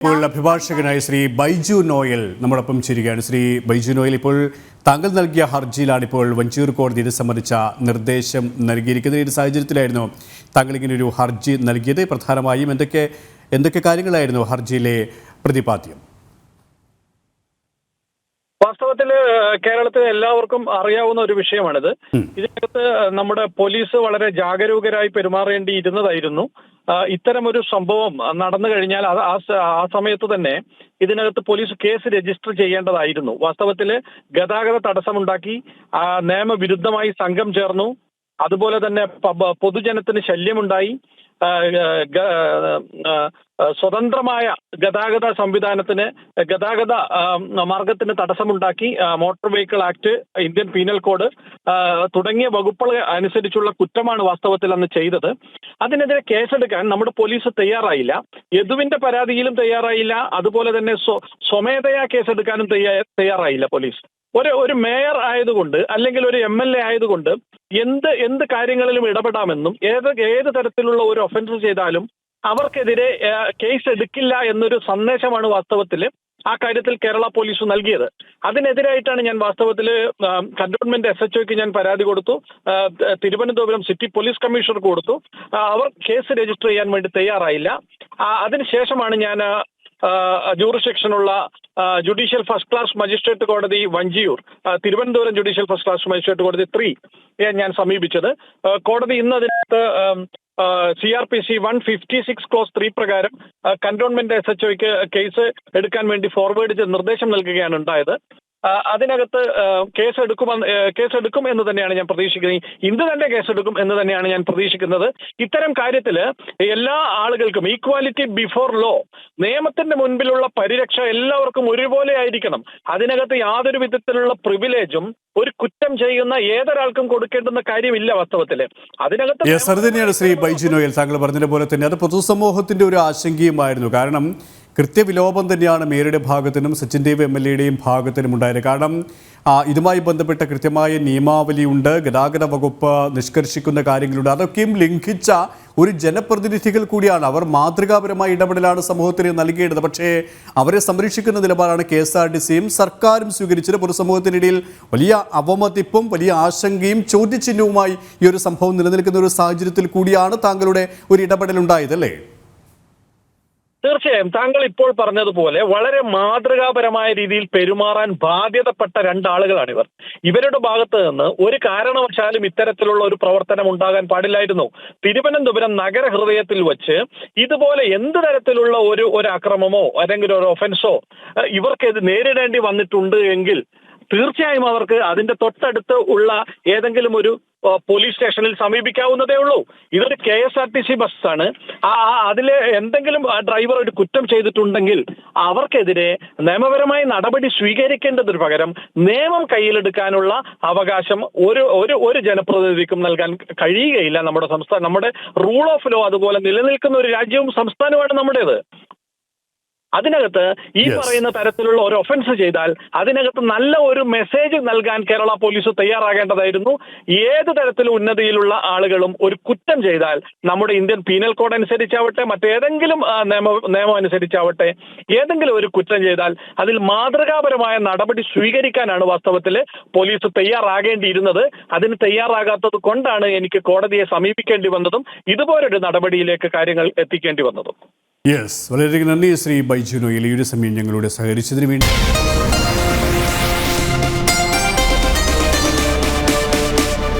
ഇപ്പോൾ അഭിഭാഷകനായ ശ്രീ ബൈജു നോയൽ നമ്മോടൊപ്പം ചേരുകയാണ്. ശ്രീ ബൈജു നോയൽ ഇപ്പോൾ താങ്കൾ നൽകിയ ഹർജിയിലാണ് ഇപ്പോൾ വഞ്ചൂർ കോടതി ഇത് സംബന്ധിച്ച നിർദ്ദേശം നൽകിയിരിക്കുന്നത്. ഈ ഒരു സാഹചര്യത്തിലായിരുന്നു താങ്കൾ ഇങ്ങനെ ഒരു ഹർജി നൽകിയത്? പ്രധാനമായും എന്തൊക്കെ എന്തൊക്കെ കാര്യങ്ങളായിരുന്നു ഹർജിയിലെ പ്രതിപാദ്യം? വാസ്തവത്തിൽ കേരളത്തിൽ എല്ലാവർക്കും അറിയാവുന്ന ഒരു വിഷയമാണിത്. ഇതിനകത്ത് നമ്മുടെ പോലീസ് വളരെ ജാഗരൂകരായി പെരുമാറേണ്ടിയിരുന്നതായിരുന്നു. ഇത്തരം ഒരു സംഭവം നടന്നു കഴിഞ്ഞാൽ അത് ആ സമയത്ത് തന്നെ ഇതിനകത്ത് പോലീസ് കേസ് രജിസ്റ്റർ ചെയ്യേണ്ടതായിരുന്നു. വാസ്തവത്തിൽ ഗതാഗത തടസ്സമുണ്ടാക്കി നിയമവിരുദ്ധമായി സംഘം ചേർന്നു. അതുപോലെ തന്നെ പൊതുജനത്തിന് ശല്യമുണ്ടായി. സ്വതന്ത്രമായ ഗതാഗത സംവിധാനത്തിന് ഗതാഗത മാർഗത്തിന് തടസ്സമുണ്ടാക്കി motor vehicle act Indian penal code തുടങ്ങിയ വകുപ്പുകൾ അനുസരിച്ചുള്ള കുറ്റമാണ് വാസ്തവത്തിൽ അന്ന് ചെയ്തത്. അതിനെതിരെ കേസെടുക്കാൻ നമ്മുടെ പോലീസ് തയ്യാറായില്ല. യദുവിന്റെ പരാതിയിലും തയ്യാറായില്ല. അതുപോലെ തന്നെ സ്വ- സ്വമേധയാ കേസെടുക്കാനും തയ്യാ- തയ്യാറായില്ല പോലീസ്. ഒരു ഒരു മേയർ ആയതുകൊണ്ട് അല്ലെങ്കിൽ ഒരു എം എൽ എ ആയതുകൊണ്ട് എന്ത് എന്ത് കാര്യങ്ങളിലും ഇടപെടാമെന്നും ഏത് ഏത് തരത്തിലുള്ള ഒരു ഒഫൻസ് ചെയ്താലും അവർക്കെതിരെ കേസ് എടുക്കില്ല എന്നൊരു സന്ദേശമാണ് വാസ്തവത്തിൽ ആ കാര്യത്തിൽ കേരള പോലീസ് നൽകിയത്. അതിനെതിരായിട്ടാണ് ഞാൻ വാസ്തവത്തിൽ കന്റോൺമെന്റ് എസ് എച്ച് ഒക്ക് ഞാൻ പരാതി കൊടുത്തു. തിരുവനന്തപുരം സിറ്റി പോലീസ് കമ്മീഷണർക്ക് കൊടുത്തു. അവർ കേസ് രജിസ്റ്റർ ചെയ്യാൻ വേണ്ടി തയ്യാറായില്ല. അതിനുശേഷമാണ് ഞാൻ ജൂറിസ്ഡിക്ഷനുള്ള ജുഡീഷ്യൽ ഫസ്റ്റ് ക്ലാസ് മജിസ്ട്രേറ്റ് കോടതി Vanchiyoor Thiruvananthapuram judicial first class magistrate കോടതി ത്രീ ഞാൻ സമീപിച്ചത്. കോടതി ഇന്ന് അതിനകത്ത് C R P C one fifty six clause three പ്രകാരം കന്റോൺമെന്റ് എസ് എച്ച് ഒക്ക് കേസ് എടുക്കാൻ വേണ്ടി ഫോർവേഡ് ചെയ്ത് നിർദ്ദേശം നൽകുകയാണ് ഉണ്ടായത്. അതിനകത്ത് കേസെടുക്കുമെന്ന് കേസെടുക്കും എന്ന് തന്നെയാണ് ഞാൻ പ്രതീക്ഷിക്കുന്നത്. ഇന്ന് തന്നെ കേസെടുക്കും എന്ന് തന്നെയാണ് ഞാൻ പ്രതീക്ഷിക്കുന്നത്. ഇത്തരം കാര്യത്തിൽ എല്ലാ ആളുകൾക്കും ഈക്വാലിറ്റി ബിഫോർ ലോ നിയമത്തിന്റെ മുൻപിലുള്ള പരിരക്ഷ എല്ലാവർക്കും ഒരുപോലെ ആയിരിക്കണം. അതിനകത്ത് യാതൊരു വിധത്തിലുള്ള പ്രിവിലേജും ഒരു കുറ്റം ചെയ്യുന്ന ഏതൊരാൾക്കും കൊടുക്കേണ്ടുന്ന കാര്യമില്ല വാസ്തവത്തിൽ അതിനകത്ത് അത് തന്നെയാണ് ശ്രീ ബൈജിനോയൽ താങ്കൾ പറഞ്ഞതുപോലെ തന്നെ. അത് പൊതുസമൂഹത്തിന്റെ ഒരു ആശങ്കയുമായിരുന്നു. കാരണം കൃത്യവിലോപം തന്നെയാണ് മേയറുടെ ഭാഗത്തിനും സച്ചിൻ ദേവ് എം എൽ എയുടെയും ഭാഗത്തിനും ഉണ്ടായത്. കാരണം ഇതുമായി ബന്ധപ്പെട്ട കൃത്യമായ നിയമാവലിയുണ്ട് ഗതാഗത വകുപ്പ് നിഷ്കർഷിക്കുന്ന കാര്യങ്ങളുണ്ട്. അതൊക്കെയും ലംഘിച്ച ഒരു ജനപ്രതിനിധികൾ കൂടിയാണ് അവർ മാതൃകാപരമായ ഇടപെടലാണ് സമൂഹത്തിന് നൽകേണ്ടത്. പക്ഷേ അവരെ സംരക്ഷിക്കുന്ന നിലപാടാണ് കെ എസ് ആർ ടി സിയും സർക്കാരും സ്വീകരിച്ചത്. പൊതുസമൂഹത്തിനിടയിൽ വലിയ അവമതിപ്പും വലിയ ആശങ്കയും ചോദ്യചിഹ്നവുമായി ഈ ഒരു സംഭവം നിലനിൽക്കുന്ന ഒരു സാഹചര്യത്തിൽ കൂടിയാണ് താങ്കളുടെ ഒരു ഇടപെടൽ ഉണ്ടായത് അല്ലേ തീർച്ചയായും താങ്കൾ ഇപ്പോൾ പറഞ്ഞതുപോലെ വളരെ മാതൃകാപരമായ രീതിയിൽ പെരുമാറാൻ ബാധ്യതപ്പെട്ട രണ്ടാളുകളാണ് ഇവർ. ഇവരുടെ ഭാഗത്ത് നിന്ന് ഒരു കാരണവശാലും ഇത്തരത്തിലുള്ള ഒരു പ്രവർത്തനം ഉണ്ടാകാൻ പാടില്ലായിരുന്നു. തിരുവനന്തപുരം നഗരഹൃദയത്തിൽ വച്ച് ഇതുപോലെ എന്ത് തരത്തിലുള്ള ഒരു ഒരു അക്രമമോ അല്ലെങ്കിൽ ഒരു ഒഫൻസോ ഇവർക്ക് നേരിടേണ്ടി വന്നിട്ടുണ്ട് എങ്കിൽ തീർച്ചയായും അവർക്ക് അതിന്റെ തൊട്ടടുത്ത് ഉള്ള ഏതെങ്കിലും ഒരു പോലീസ് സ്റ്റേഷനിൽ സമീപിക്കാവുന്നതേ ഉള്ളൂ. ഇതൊരു K S R T C ബസ്സാണ്. ആ എന്തെങ്കിലും ഡ്രൈവർ ഒരു കുറ്റം ചെയ്തിട്ടുണ്ടെങ്കിൽ അവർക്കെതിരെ നിയമപരമായ നടപടി സ്വീകരിക്കേണ്ടതിന് പകരം നിയമം കയ്യിലെടുക്കാനുള്ള അവകാശം ഒരു ഒരു ഒരു ജനപ്രതിനിധിക്കും നൽകാൻ കഴിയുകയില്ല നമ്മുടെ സംസ്ഥാനം നമ്മുടെ റൂൾ ഓഫ് ലോ അതുപോലെ നിലനിൽക്കുന്ന ഒരു രാജ്യവും സംസ്ഥാനവുമാണ് നമ്മുടേത്. അതിനകത്ത് ഈ പറയുന്ന തരത്തിലുള്ള ഒരു ഒഫൻസ് ചെയ്താൽ അതിനകത്ത് നല്ല ഒരു മെസ്സേജ് നൽകാൻ കേരള പോലീസ് തയ്യാറാകേണ്ടതായിരുന്നു. ഏത് തരത്തിൽ ഉന്നതിയിലുള്ള ആളുകളും ഒരു കുറ്റം ചെയ്താൽ നമ്മുടെ ഇന്ത്യൻ പീനൽ കോഡ് അനുസരിച്ചാവട്ടെ മറ്റേതെങ്കിലും നിയമ നിയമം അനുസരിച്ചാവട്ടെ ഏതെങ്കിലും ഒരു കുറ്റം ചെയ്താൽ അതിൽ മാതൃകാപരമായ നടപടി സ്വീകരിക്കാനാണ് വാസ്തവത്തിൽ പോലീസ് തയ്യാറാകേണ്ടിയിരുന്നത്. അതിന് തയ്യാറാകാത്തത് കൊണ്ടാണ് എനിക്ക് കോടതിയെ സമീപിക്കേണ്ടി വന്നതും ഇതുപോലൊരു നടപടിയിലേക്ക് കാര്യങ്ങൾ എത്തിക്കേണ്ടി വന്നതും. യെസ് വളരെയധികം നന്ദി ശ്രീ ബൈജുനോ ഈ ഒരു സമയം ഞങ്ങളോട് സഹകരിച്ചതിന് വേണ്ടി.